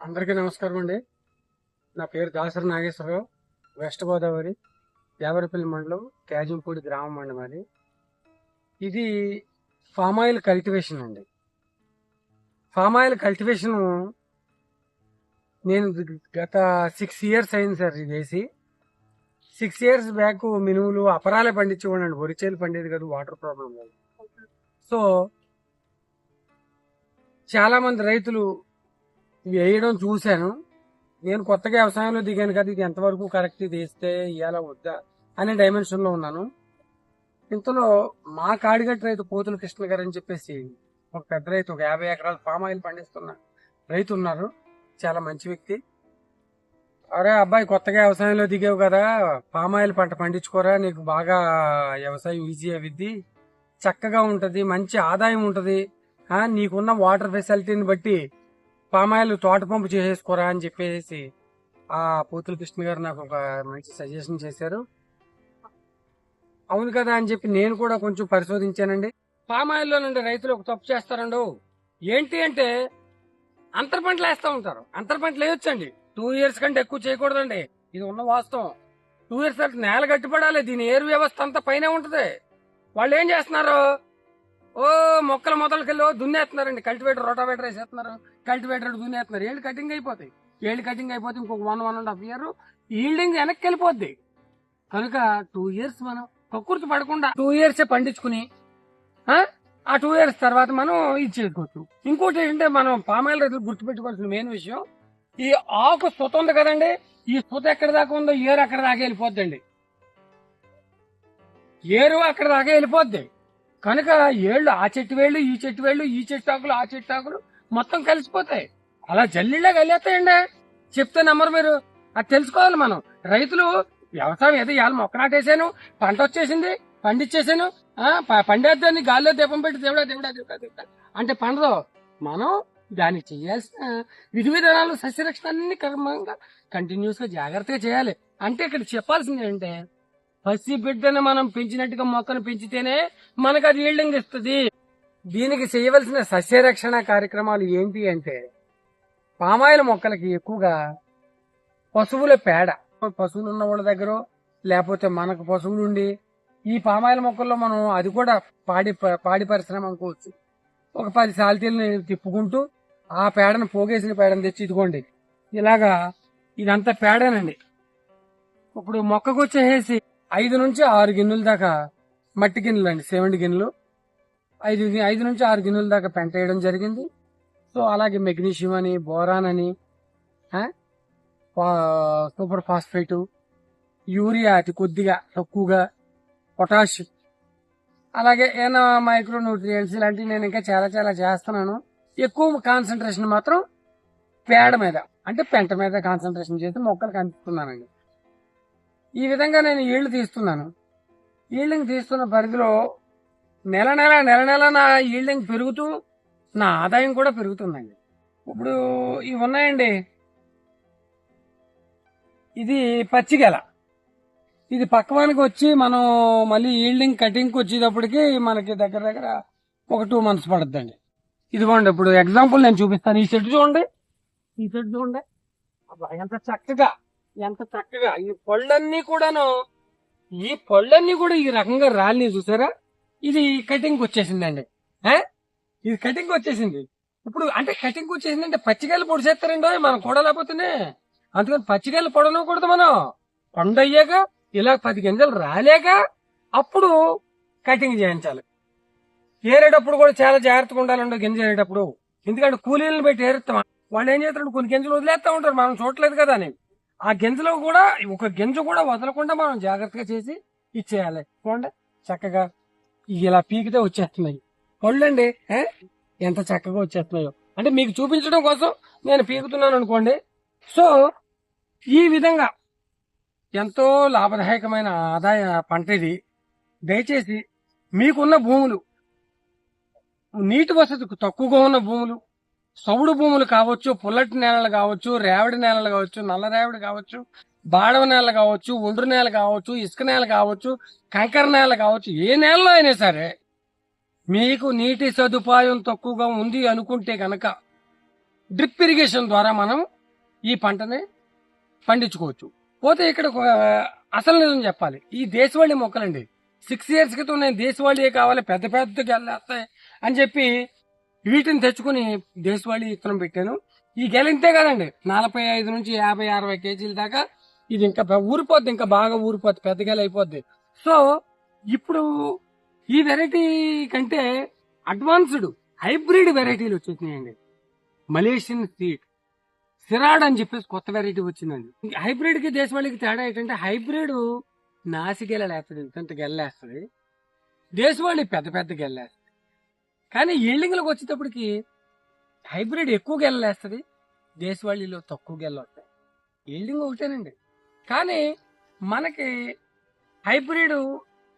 అందరికీ నమస్కారం అండి. నా పేరు దాసరి నాగేశ్వరరావు వెస్ట్ గోదావరి దేవరపల్లి మండలం క్యాజంపూడి గ్రామం అండి మాది. ఇది ఫామ్ ఆయిల్ కల్టివేషన్ అండి. ఫామ్ ఆయిల్ కల్టివేషన్ నేను గత సిక్స్ ఇయర్స్ అయింది సార్ ఇది వేసి. సిక్స్ ఇయర్స్ బ్యాక్ మినుములు అపరాలే పండించేవాడండి వరిచేలు పండేది కాదు వాటర్ ప్రాబ్లం వల్ల సో చాలామంది రైతులు వేయడం చూశాను. నేను కొత్తగా వ్యవసాయంలో దిగాను కదా ఇది ఎంతవరకు కరెక్ట్ ఇది వేస్తే ఇయ్యాలా వద్దా అనే డైమెన్షన్లో ఉన్నాను. ఇంతలో మా కాడిగట్ రైతు పోతుల కృష్ణ గారు అని చెప్పేసి ఒక పెద్ద రైతు ఒక యాభై ఎకరాలు పామ్ ఆయిల్ పండిస్తున్న రైతు ఉన్నారు. చాలా మంచి వ్యక్తి. అరే అబ్బాయి కొత్తగా వ్యవసాయంలో దిగావు కదా పామ్ ఆయిల్ పంట పండించుకోరా నీకు బాగా వ్యవసాయం ఈజీ అవిద్ది చక్కగా ఉంటుంది మంచి ఆదాయం ఉంటుంది. నీకున్న వాటర్ ఫెసిలిటీని బట్టి పామాయిల్ తోట పంపు చేసేసుకోరా అని చెప్పేసి ఆ పోతుల కృష్ణ గారు నాకు ఒక మంచి సజెషన్ చేశారు. అవును కదా అని చెప్పి నేను కూడా కొంచెం పరిశోధించానండి. పామాయిల్లో నుండి రైతులు ఒక తప్పు చేస్తారండు ఏంటి అంటే అంతర పంటలు వేస్తూ ఉంటారు. అంతర పంటలు వేయొచ్చండి. టూ ఇయర్స్ కంటే ఎక్కువ చేయకూడదండి. ఇది ఉన్న వాస్తవం. టూ ఇయర్స్ తర్వాత నేల గట్టిపడాలి. దీని ఏరు వ్యవస్థ అంతా పైన ఉంటది. వాళ్ళు ఏం చేస్తున్నారు? ఓ మొక్కల మొదలకెళ్ళి దున్నేస్తున్నారండి. కల్టివేటర్ రోటావేటర్ వేసేస్తున్నారు. కల్టివేటర్ దున్నేస్తున్నారు. ఏళ్ళు కటింగ్ అయిపోతాయి. ఏళ్ళు కటింగ్ అయిపోతే ఇంకొక one one and half year yielding వెనక్కి వెళ్ళిపోద్ది. కనుక టూ ఇయర్స్ మనం ప్రకృతి పడకుండా టూ ఇయర్స్ పండించుకుని ఆ? ఆ టూ ఇయర్స్ తర్వాత మనం ఇది చేసుకోవచ్చు ఇంకోటి ఏంటంటే మనం పామాయిల్ రైతులు గుర్తుపెట్టుకోవాల్సిన మెయిన్ విషయం ఈ ఆకు సుత ఉంది కదండి ఈ సుత ఎక్కడ దాకా ఉందో ఏరు అక్కడ దాకా వెళ్ళిపోద్దండి. ఏరు అక్కడ దాకా వెళ్ళిపోద్ది. కనుక ఏళ్ళు ఆ చెట్టు వేళ్ళు ఈ చెట్టు వేళ్ళు ఈ చెట్టు ఆకులు ఆ చెట్టు ఆకులు మొత్తం కలిసిపోతాయి. అలా జల్లీలా కలిస్తాయండి చెప్తే నమ్మరు మీరు. అది తెలుసుకోవాలి మనం. రైతులు వ్యవసాయం ఏదో ఇవాళ మొక్క నాటేసాను పంట వచ్చేసింది పండిచ్చేసాను పండేద్దాన్ని గాల్లో దీపం పెట్టి దేవుడా దేవుడా దేవుడా దేవుడా అంటే పండదు. మనం దాన్ని చేయాల్సిన విధి విధానాలు సస్యరక్షణ అన్ని క్రమంగా కంటిన్యూస్గా జాగ్రత్తగా చేయాలి. అంటే ఇక్కడ చెప్పాల్సింది ఏంటంటే పసి బిడ్డను మనం పెంచినట్టుగా మొక్కను పెంచితేనే మనకు అది ఈల్డింగ్ ఇస్తుంది దీనికి చేయవలసిన సస్యరక్షణ కార్యక్రమాలు ఏంటి అంటే పామాయిల్ మొక్కలకి ఎక్కువగా పశువుల పేడ. పశువులు ఉన్న వాళ్ళ దగ్గర లేకపోతే మనకు పశువులు ఉండి ఈ పామాయిల్ మొక్కల్లో మనం అది కూడా పాడి పాడి పరిశ్రమ అనుకోవచ్చు. ఒక పది సాల్తీలను తిప్పుకుంటూ ఆ పేడను పోగేసిన పేడను తెచ్చి ఇదిగోండి. ఇలాగా ఇదంతా పేడనండి. ఇప్పుడు మొక్కకు వచ్చేసి ఐదు నుంచి ఆరు గిన్నెల దాకా మట్టి గిన్నెలు అండి సెవెంటీ గిన్నెలు. ఐదు ఐదు నుంచి ఆరు గిన్నెల దాకా పెంట వేయడం జరిగింది. సో అలాగే మెగ్నీషియం అని బోరాన్ అని సూపర్ ఫాస్ఫేట్ యూరియా అతి కొద్దిగా తక్కువగా పొటాష్. అలాగే ఏమైనా మైక్రో న్యూట్రియన్స్ ఇలాంటివి నేను ఇంకా చాలా చాలా చేస్తున్నాను. ఎక్కువ కాన్సన్ట్రేషన్ మాత్రం పేడ మీద అంటే పెంట మీద కాన్సన్ట్రేషన్ చేసి మొక్కలు అందిస్తున్నానండి ఈ విధంగా నేను ఈళ్ళు తీస్తున్నాను. ఈళ్ళని తీస్తున్న పరిధిలో నెల నెల నెల నెల నా ఈల్డింగ్ పెరుగుతూ నా ఆదాయం కూడా పెరుగుతుందండి. ఇప్పుడు ఇవి ఉన్నాయండి. ఇది పచ్చిగెల ఇది పక్కవానికి వచ్చి మనం మళ్ళీ ఈల్డింగ్ కటింగ్కి వచ్చేటప్పటికి మనకి దగ్గర దగ్గర ఒక టూ మంత్స్ పడుతుందండి ఇదిగోండి ఇప్పుడు ఎగ్జాంపుల్ నేను చూపిస్తాను. ఈ చెట్టు చూడండి. ఈ చెట్టు చూడండి. ఎంత చక్కగా ఎంత చక్కగా. ఈ పళ్ళన్నీ కూడాను ఈ పళ్ళన్నీ కూడా ఈ రకంగా రాలి చూసారా? ఇది కటింగ్ వచ్చేసిందండి. ఇది కటింగ్ వచ్చేసింది. ఇప్పుడు అంటే కటింగ్ వచ్చేసింది అంటే పచ్చికాయలు పొడిచేస్తారండి మనం కూడలేకపోతేనే అందుకని పచ్చికాయలు పొడనకూడదు మనం. కొండ అయ్యాక ఇలా పది గింజలు రాలేక అప్పుడు కటింగ్ చేయించాలి. ఏరేటప్పుడు కూడా చాలా జాగ్రత్తగా ఉండాలండి గింజ ఏరేటప్పుడు. ఎందుకంటే కూలీలను పెట్టి ఏరుతాం వాళ్ళు ఏం చేస్తారు కొన్ని గింజలు వదిలేస్తా ఉంటారు. మనం చూడలేదు కదా అని. ఆ గింజలో కూడా ఒక గింజ కూడా వదలకుండా మనం జాగ్రత్తగా చేసి ఇచ్చేయాలి. చూడండి చక్కగా ఇలా పీకితే వచ్చేస్తున్నాయి. పళ్ళండి ఎంత చక్కగా వచ్చేస్తున్నాయో. అంటే మీకు చూపించడం కోసం నేను పీకుతున్నాను అనుకోండి. సో ఈ విధంగా ఎంతో లాభదాయకమైన ఆదాయ పంట ఇది. దయచేసి మీకున్న భూములు నీటి వసతి తక్కువగా ఉన్న భూములు సౌడు భూములు కావచ్చు పుల్లటి నేలలు కావచ్చు రేవడి నేలలు కావచ్చు నల్ల రేవడి కావచ్చు బాడవ నేల కావచ్చు ఒండ్రు నేల కావచ్చు ఇసుక నేల కావచ్చు కంకర నేల కావచ్చు ఏ నేలలో అయినా సరే మీకు నీటి సదుపాయం తక్కువగా ఉంది అనుకుంటే కనుక డ్రిప్ ఇరిగేషన్ ద్వారా మనం ఈ పంటని పండించుకోవచ్చు. పోతే ఇక్కడ అసలు నిజం చెప్పాలి. ఈ దేశవాళీ మొక్కలండి. సిక్స్ ఇయర్స్ క్రితం నేను దేశవాళీ కావాలి పెద్ద పెద్ద గెల్లేస్తాయి అని చెప్పి వీటిని తెచ్చుకుని దేశవాళీ విత్తనం పెట్టాను. ఈ గెల ఇంతే కదండి. నలభై ఐదు నుంచి యాభై అరవై కేజీల దాకా ఇది ఇంకా ఊరిపోద్ది ఇంకా బాగా ఊరిపోద్ది పెద్ద గెల అయిపోద్ది. సో ఇప్పుడు ఈ వెరైటీ కంటే అడ్వాన్స్డ్ హైబ్రిడ్ వెరైటీలు వచ్చేసినాయండి. మలేషియన్ సీడ్ సిరాడ్ అని చెప్పేసి కొత్త వెరైటీ వచ్చిందండి. హైబ్రిడ్కి దేశవాళీకి తేడా ఏంటంటే హైబ్రిడ్ నాసిగెల లేస్తుంది ఇంత గెల్లేస్తుంది. దేశవాళి పెద్ద పెద్ద గెల్లేస్తుంది. కానీ ఈల్డింగ్లకు వచ్చేటప్పటికి హైబ్రిడ్ ఎక్కువ గెల్లేస్తుంది దేశవాళీలో తక్కువ గెల్ల వస్తాయి ఈల్డింగ్ ఒకటేనండి. కానీ మనకి హైబ్రిడ్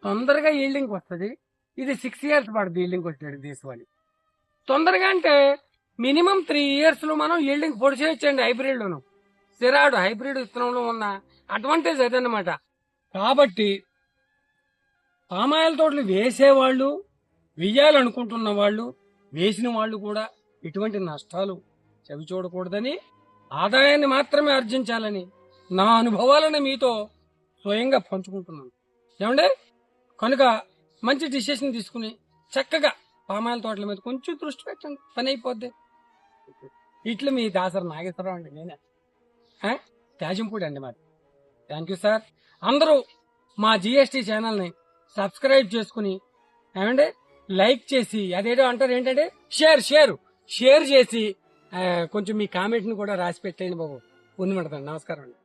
తొందరగా ఈల్డింగ్ వస్తుంది. ఇది సిక్స్ ఇయర్స్ పడుతుంది ఈల్డింగ్ వచ్చాడు దేశవాళి తొందరగా అంటే మినిమం త్రీ ఇయర్స్లో మనం ఈల్డింగ్ పొడి చేయొచ్చండి హైబ్రిడ్లోను. సిరాడు హైబ్రిడ్ విత్తనంలో ఉన్న అడ్వాంటేజ్ అదనమాట కాబట్టి పామాయిల్ తోటలు వేసేవాళ్ళు వెయ్యాలనుకుంటున్న వాళ్ళు వేసిన వాళ్ళు కూడా ఎటువంటి నష్టాలు చవి చూడకూడదని ఆదాయాన్ని మాత్రమే ఆర్జించాలని నా అనుభవాలను మీతో స్వయంగా పంచుకుంటున్నాను. ఏమంటే కనుక మంచి డిసిషన్ తీసుకుని చక్కగా పామాయిల్ తోటల మీద కొంచెం దృష్టి పెట్టండి. పని అయిపోద్ది. ఇట్లు మీ దాసరి నాగేశ్వరరావు అండి నేనే. త్యాజింపూడి అండి మరి. థ్యాంక్ యూ సార్ అందరూ మా జిఎస్టీ ఛానల్ని సబ్స్క్రైబ్ చేసుకుని ఏమంటే లైక్ చేసి అదేదో అంటారు ఏంటంటే షేర్ షేర్ షేర్ చేసి కొంచెం మీ కామెంట్ని కూడా రాసి పెట్టేయండి బాబు. ఉంది నమస్కారం అండి.